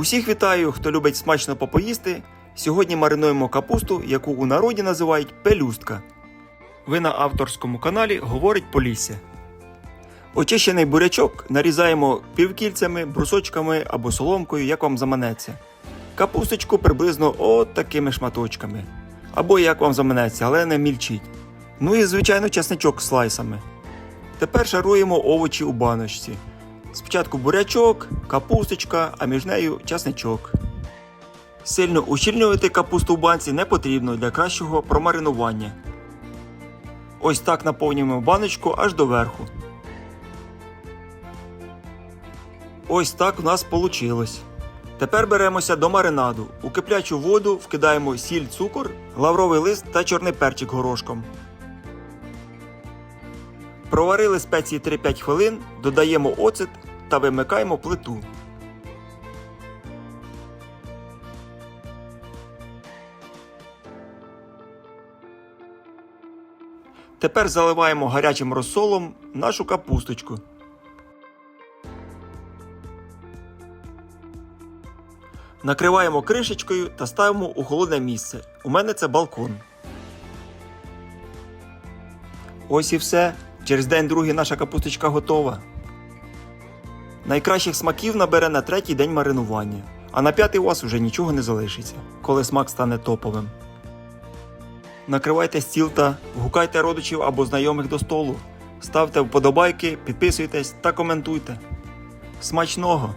Усіх вітаю, хто любить смачно попоїсти. Сьогодні маринуємо капусту, яку у народі називають пелюстка. Ви на авторському каналі Говорить Полісся. Очищений бурячок нарізаємо півкільцями, брусочками або соломкою, як вам заманеться. Капусточку приблизно от такими шматочками. Або як вам заманеться, але не мільчіть. Ну і звичайно чесничок слайсами. Тепер шаруємо овочі у баночці. Спочатку бурячок, капусточка, а між нею часничок. Сильно ущільнювати капусту в банці не потрібно для кращого промаринування. Ось так наповнюємо баночку аж до верху. Ось так у нас вийшло. Тепер беремося до маринаду. У киплячу воду вкидаємо сіль, цукор, лавровий лист та чорний перчик горошком. Проварили спеції 3-5 хвилин, додаємо оцет та вимикаємо плиту. Тепер заливаємо гарячим розсолом нашу капусточку. Накриваємо кришечкою та ставимо у холодне місце. У мене це балкон. Ось і все. Через день другий наша капусточка готова. Найкращих смаків набере на третій день маринування, а на п'ятий у вас уже нічого не залишиться, коли смак стане топовим. Накривайте стіл та гукайте родичів або знайомих до столу. Ставте вподобайки, підписуйтесь та коментуйте. Смачного!